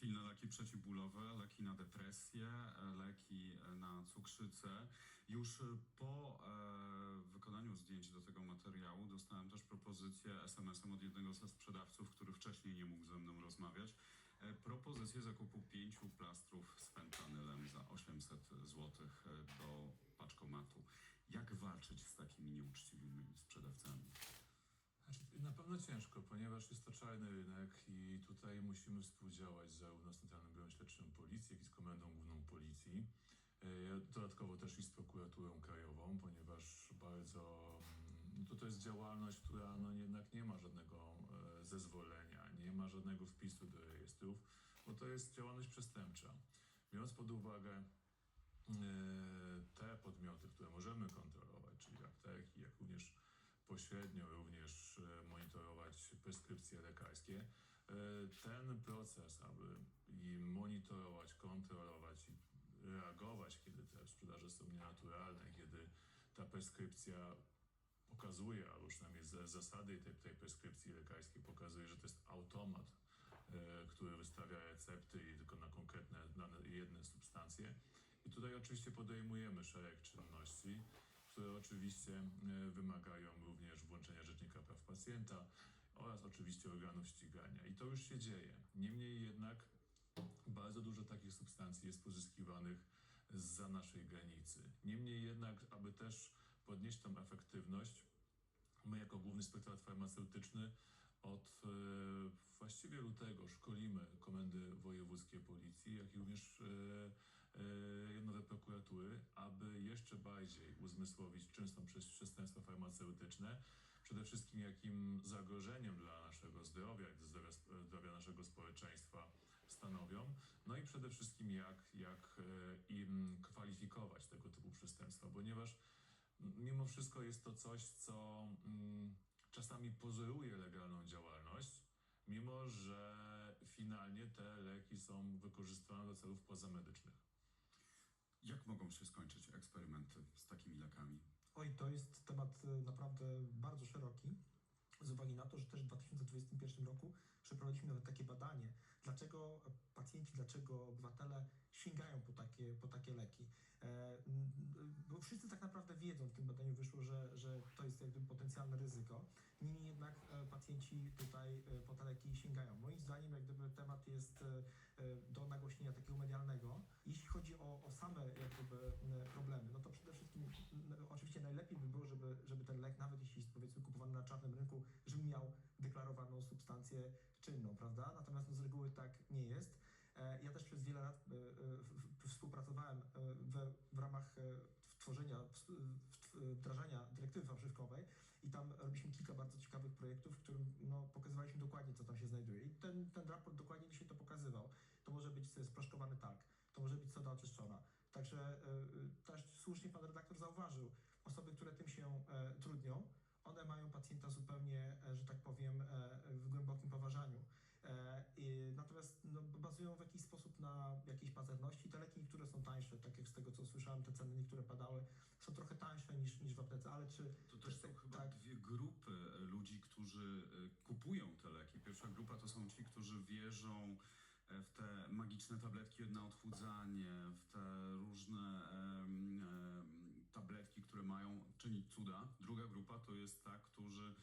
silne leki przeciwbólowe, leki na depresję, e, leki e, na cukrzycę. Już e, po wykonaniu zdjęć do tego materiału dostałem też propozycję SMS-em od jednego ze sprzedawców, który wcześniej nie mógł ze mną rozmawiać. Propozycję zakupu pięciu plastrów z fentanylem za 800 zł do paczkomatu. Jak walczyć z takimi nieuczciwymi sprzedawcami? Na pewno ciężko, ponieważ jest to czarny rynek i tutaj musimy współdziałać zarówno z Centralnym Biurem Śledczym Policji, jak i z Komendą Główną Policji. E, Dodatkowo też i z prokuraturą krajową, ponieważ bardzo mm, no to, to jest działalność, która no jednak nie ma żadnego e, zezwolenia, nie ma żadnego wpisu do rejestrów, bo to jest działalność przestępcza. Biorąc pod uwagę e, te podmioty, które możemy kontrolować, czyli apteki, jak również pośrednio również e, monitorować preskripcje lekarskie. E, Ten proces, aby i monitorować, kontrolować i reagować, kiedy te sprzedaże są nienaturalne, kiedy ta preskrypcja pokazuje, albo przynajmniej zasady tej, tej preskrypcji lekarskiej pokazuje, że to jest automat, e, który wystawia recepty i tylko na konkretne, na jedne substancje. I tutaj oczywiście podejmujemy szereg czynności, oczywiście e, wymagają również włączenia Rzecznika Praw Pacjenta oraz oczywiście organów ścigania. I to już się dzieje. Niemniej jednak bardzo dużo takich substancji jest pozyskiwanych za naszej granicy. Niemniej jednak, aby też podnieść tą efektywność, my jako Główny Inspektorat Farmaceutyczny od e, właściwie lutego szkolimy komendy wojewódzkie policji, jak i również e, jednowe prokuratury, aby jeszcze bardziej uzmysłowić, czym przestępstwa farmaceutyczne, przede wszystkim jakim zagrożeniem dla naszego zdrowia, zdrowia, zdrowia naszego społeczeństwa stanowią, no i przede wszystkim jak, jak e, im kwalifikować tego typu przestępstwa, ponieważ mimo wszystko jest to coś, co mm, czasami pozoruje legalną działalność, mimo że finalnie te leki są wykorzystywane do celów pozamedycznych. Mogą się skończyć eksperymenty z takimi lekami? Oj, to jest temat e, naprawdę bardzo szeroki. Z uwagi na to, że też w 2021 roku przeprowadziliśmy nawet takie badanie, dlaczego pacjenci, dlaczego obywatele sięgają po takie, po takie leki. E, bo wszyscy tak naprawdę wiedzą, w tym badaniu wyszło, że, że to jest jakby potencjalne ryzyko. Niemniej jednak e, pacjenci tutaj po te leki sięgają. Moim zdaniem jak gdyby temat jest takiego medialnego. Jeśli chodzi o, o same jak gdyby, m, problemy, no to przede wszystkim oczywiście najlepiej by było, żeby, żeby ten lek, nawet jeśli jest powiedzmy kupowany na czarnym rynku, żeby miał deklarowaną substancję czynną, prawda? Natomiast no, z reguły tak nie jest. E, Ja też przez wiele lat e, w- w- współpracowałem e, ramach e, tworzenia, wdrażania dyrektywy fałszywkowej i tam robiliśmy kilka bardzo ciekawych projektów, w którym no, pokazywaliśmy dokładnie, co tam się znajduje. I ten, ten raport dokładnie dzisiaj to pokazywał. To może być e, sproszkowany tak, to może być soda oczyszczona. Także e, e, też słusznie pan redaktor zauważył, osoby, które tym się trudnią, one mają pacjenta zupełnie, że tak powiem, w głębokim poważaniu. Natomiast no, bazują w jakiś sposób na jakiejś pazerności. Te leki, które są tańsze, tak jak z tego co słyszałem, te ceny niektóre padały, są trochę tańsze niż, niż w aptece, ale czy... To też są chyba tak, dwie grupy ludzi, którzy kupują te leki. Pierwsza grupa to są ci, którzy wierzą w te magiczne tabletki na odchudzanie, w te różne tabletki, które mają czynić cuda. Druga grupa to jest ta, którzy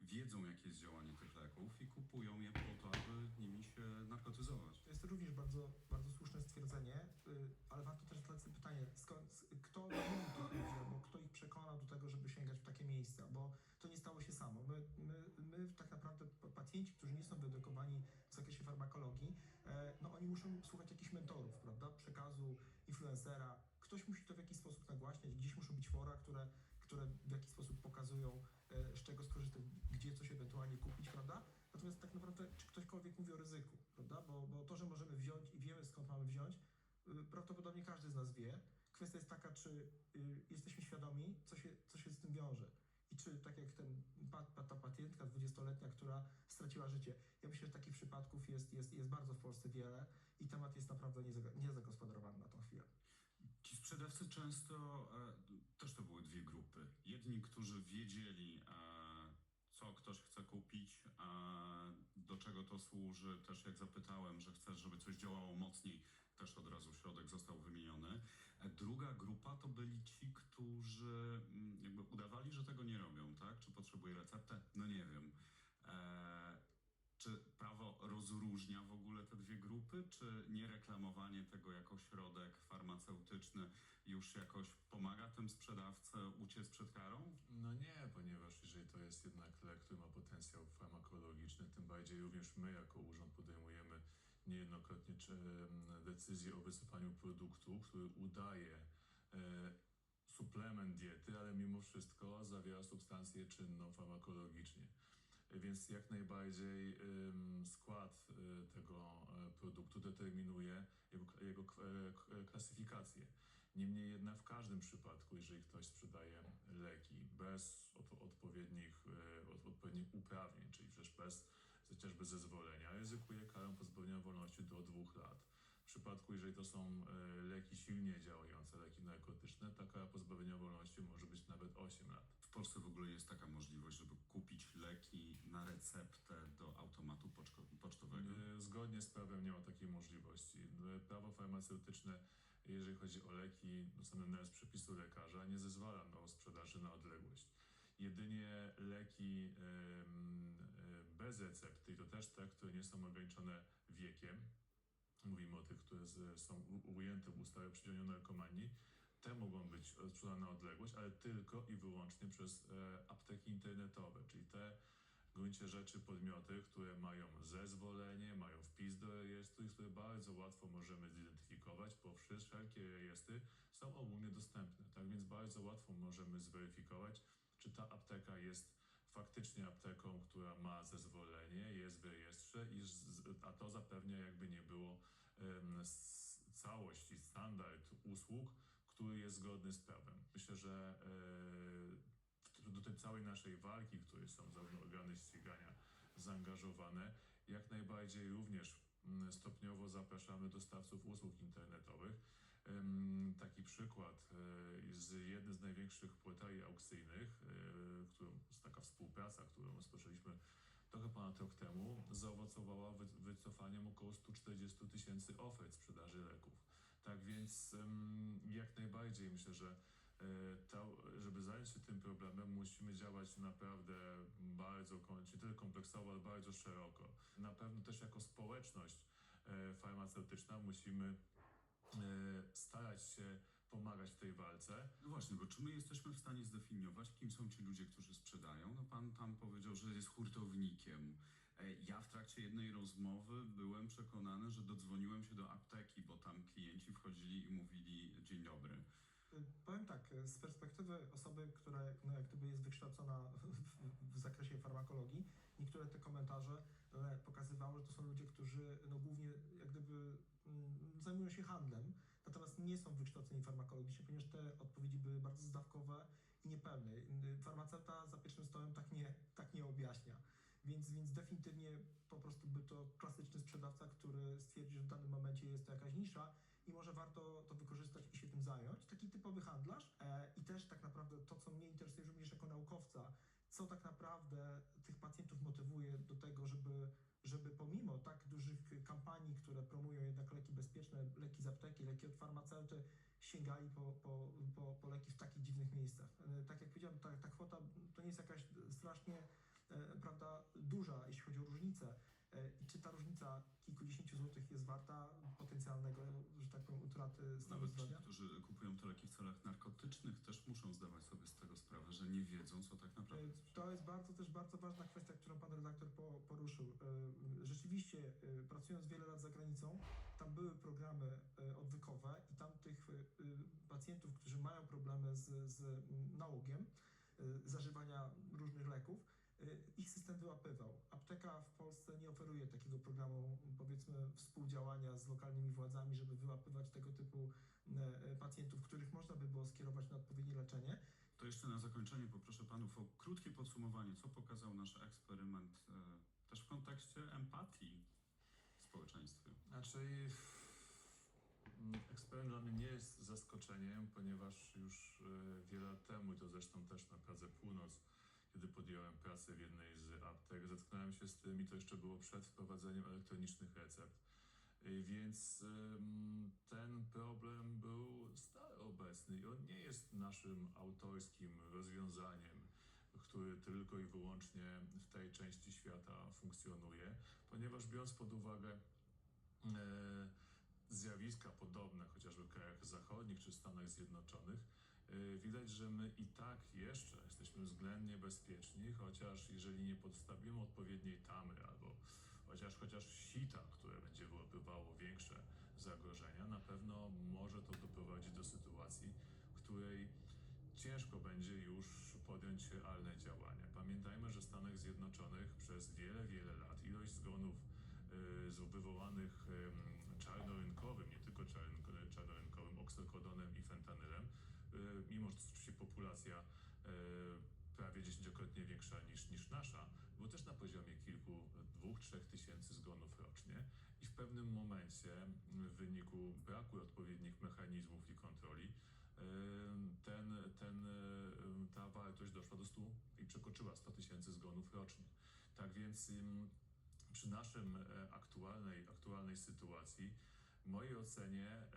wiedzą, jakie jest działanie tych leków i kupują je po to, aby nimi się narkotyzować. To jest również bardzo, bardzo słuszne stwierdzenie, y, ale warto też zadać sobie pytanie, skąd, kto namówił tych ludzi, albo kto ich przekonał do tego, żeby sięgać w takie miejsca, bo to nie stało się samo. My, my, my tak naprawdę pacjenci, którzy nie są wyedukowani w zakresie farmakologii, e, no oni muszą słuchać jakichś mentorów, prawda, przekazu influencera, ktoś musi to w jakiś sposób nagłaśniać, gdzieś muszą być fora, które, które w jakiś sposób pokazują, e, z czego skorzystać, gdzie coś ewentualnie kupić, prawda? Natomiast tak naprawdę, czy ktośkolwiek mówi o ryzyku, prawda? Bo, bo to, że możemy wziąć i wiemy skąd mamy wziąć, y, prawdopodobnie każdy z nas wie. Kwestia jest taka, czy y, jesteśmy świadomi, co się, co się z tym wiąże. I czy, tak jak ten, ta pacjentka 20-letnia, która straciła życie. Ja myślę, że takich przypadków jest, jest, jest bardzo w Polsce wiele i temat jest naprawdę niezago- niezagospodarowany na tą chwilę. Sprzedawcy często e, też to były dwie grupy. Jedni, którzy wiedzieli, e, co ktoś chce kupić, do czego to służy. Też jak zapytałem, że chcesz, żeby coś działało mocniej, też od razu środek został wymieniony. E, Druga grupa to byli ci, którzy mm, jakby udawali, że tego nie robią, tak? Czy potrzebuje receptę? No nie wiem. Czy prawo rozróżnia w ogóle te dwie grupy, czy niereklamowanie tego jako środek farmaceutyczny już jakoś pomaga tym sprzedawcy uciec przed karą? No nie, ponieważ jeżeli to jest jednak lek, który ma potencjał farmakologiczny, tym bardziej również my jako urząd podejmujemy niejednokrotnie decyzję o wycofaniu produktu, który udaje e, suplement diety, ale mimo wszystko zawiera substancję czynną farmakologicznie. Więc jak najbardziej skład e, tego e, produktu determinuje jego, jego e, e, klasyfikację. Niemniej jednak w każdym przypadku, jeżeli ktoś sprzedaje leki bez od, odpowiednich, od, odpowiednich uprawnień, czyli przecież bez chociażby zezwolenia, ryzykuje karę pozbawienia wolności do dwóch lat. W przypadku, jeżeli to są leki silnie działające, leki narkotyczne, ta kara pozbawienia wolności może być nawet 8 lat. Polsce w ogóle jest taka możliwość, żeby kupić leki na receptę do automatu pocztowego? Zgodnie z prawem nie ma takiej możliwości. Prawo farmaceutyczne, jeżeli chodzi o leki, ustanowione z przepisu lekarza, nie zezwala na sprzedaży na odległość. Jedynie leki bez recepty, to też te, które nie są ograniczone wiekiem, mówimy o tych, które są ujęte w ustawie o narkomanii, te mogą być sprzedane na odległość, ale tylko i wyłącznie przez e, apteki internetowe, czyli te w gruncie rzeczy podmioty, które mają zezwolenie, mają wpis do rejestru i które bardzo łatwo możemy zidentyfikować, bo wszelkie rejestry są ogólnie dostępne. Tak więc bardzo łatwo możemy zweryfikować, czy ta apteka jest faktycznie apteką, która ma zezwolenie, jest w rejestrze, i a to zapewnia jakby nie było całość i standard usług, który jest zgodny z prawem. Myślę, że e, do tej całej naszej walki, w której są zarówno organy ścigania zaangażowane, jak najbardziej również stopniowo zapraszamy dostawców usług internetowych. Taki przykład e, z jednym z największych portali aukcyjnych, e, którą, taka współpraca, którą rozpoczęliśmy trochę ponad rok temu, zaowocowała wy, wycofaniem około 140 tysięcy ofert sprzedaży leków. Tak więc jak najbardziej myślę, że e, to, żeby zająć się tym problemem, musimy działać naprawdę bardzo, nie tyle kompleksowo, ale bardzo szeroko. Na pewno też jako społeczność e, farmaceutyczna musimy e, starać się pomagać w tej walce. No właśnie, bo czy my jesteśmy w stanie zdefiniować, kim są ci ludzie, którzy sprzedają? No pan tam powiedział, że jest hurtownikiem. E, Ja w trakcie jednej rozmowy byłem przekonany, że dodzwoniłem się do apteki, bo tam klienci wchodzili i mówili dzień dobry. Y, Powiem tak, y, z perspektywy osoby, która no, jak gdyby jest wykształcona w, w, zakresie farmakologii, niektóre te komentarze e, pokazywały, że to są ludzie, którzy no, głównie jak gdyby mm, zajmują się handlem, natomiast nie są wykształceni farmakologicznie, ponieważ te odpowiedzi były bardzo zdawkowe i niepełne. Farmaceuta za pierwszym stołem tak nie, tak nie objaśnia. Więc, więc definitywnie po prostu by to klasyczny sprzedawca, który stwierdzi, że w danym momencie jest to jakaś nisza i może warto to wykorzystać i się tym zająć. Taki typowy handlarz e, i też tak naprawdę to, co mnie interesuje również jako naukowca, co tak naprawdę tych pacjentów motywuje do tego, żeby, żeby pomimo tak dużych kampanii, które promują jednak leki bezpieczne, leki z apteki, leki od farmaceuty, sięgali po, po, po, po leki w takich dziwnych miejscach. E, Tak jak powiedziałem, ta, ta kwota to nie jest jakaś strasznie e, prawda, jeśli chodzi o różnicę. E, I czy ta różnica kilkudziesięciu złotych jest warta potencjalnego, że tak powiem, utraty stanu Nawet ci, zdrowia? którzy kupują te leki w celach narkotycznych, też muszą zdawać sobie z tego sprawę, że nie wiedzą, co tak naprawdę. E, To jest bardzo też bardzo ważna kwestia, którą pan redaktor po, poruszył. E, Rzeczywiście, pracując wiele lat za granicą, tam były programy odwykowe i tam tych pacjentów, którzy mają problemy z, z mm, nałogiem, zażywania różnych leków, ich system wyłapywał. Apteka w Polsce nie oferuje takiego programu, powiedzmy, współdziałania z lokalnymi władzami, żeby wyłapywać tego typu e, e, pacjentów, których można by było skierować na odpowiednie leczenie. To jeszcze na zakończenie poproszę panów o krótkie podsumowanie, co pokazał nasz eksperyment też w kontekście empatii w społeczeństwie. Znaczy, mm, eksperyment dla mnie nie jest zaskoczeniem, ponieważ już wiele lat temu, i to zresztą też na Pradze Północ, kiedy podjąłem pracę w jednej z aptek, zetknąłem się z tym i to jeszcze było przed wprowadzeniem elektronicznych recept. Y, Więc ten problem był stale obecny i on nie jest naszym autorskim rozwiązaniem, który tylko i wyłącznie w tej części świata funkcjonuje, ponieważ biorąc pod uwagę e, zjawiska podobne chociażby w krajach zachodnich czy Stanach Zjednoczonych, widać, że my i tak jeszcze jesteśmy względnie bezpieczni, chociaż jeżeli nie podstawimy odpowiedniej tamy albo chociaż, chociaż sita, które będzie wyłapywało większe zagrożenia, na pewno może to doprowadzić do sytuacji, w której ciężko będzie już podjąć realne działania. Pamiętajmy, że w Stanach Zjednoczonych przez wiele, wiele lat ilość zgonów y, wywołanych ym, czarnorynkowym, nie tylko czarnorynkowym, oksykodonem i fentanylem, y, mimo że to oczywiście populacja y, prawie dziesięciokrotnie większa niż, niż nasza, było też na poziomie kilku, dwóch, trzech tysięcy zgonów rocznie i w pewnym momencie w wyniku braku odpowiednich mechanizmów i kontroli ten, ten, ta wartość doszła do 100 i przekroczyła 100 tysięcy zgonów rocznie. Tak więc przy naszym e, aktualnej, aktualnej sytuacji, w mojej ocenie, e,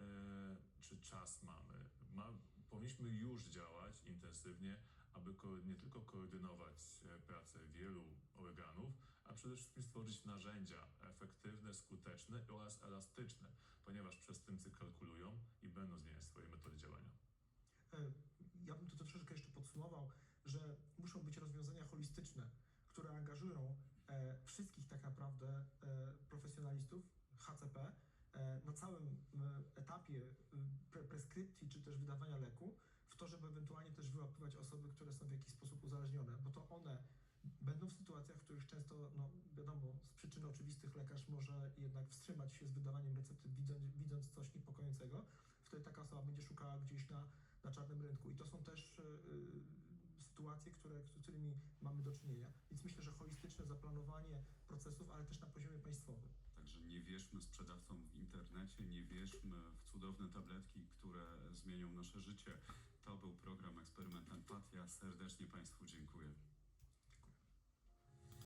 czy czas mamy, ma, powinniśmy już działać intensywnie, aby nie tylko koordynować e, pracę wielu organów, a przede wszystkim stworzyć narzędzia efektywne, skuteczne oraz elastyczne, ponieważ przestępcy kalkulują i będą zmieniać swoje metody działania. E, Ja bym to troszeczkę jeszcze podsumował, że muszą być rozwiązania holistyczne, które angażują e, wszystkich tak naprawdę profesjonalistów HCP na całym etapie pre preskrypcji czy też wydawania leku, w to, żeby ewentualnie też wyłapywać osoby, które są w jakiś sposób uzależnione, bo to one będą w sytuacjach, w których często, no wiadomo, z przyczyn oczywistych lekarz może jednak wstrzymać się z wydawaniem recepty, widząc, widząc coś niepokojącego. Wtedy taka osoba będzie szukała gdzieś na, na czarnym rynku. I to są też y, y, sytuacje, które, z którymi mamy do czynienia. Więc myślę, że holistyczne zaplanowanie procesów, ale też na poziomie państwowym. Także nie wierzmy sprzedawcom w internecie, nie wierzmy w cudowne tabletki, które zmienią nasze życie. To był program Eksperyment Empatia. Serdecznie Państwu dziękuję.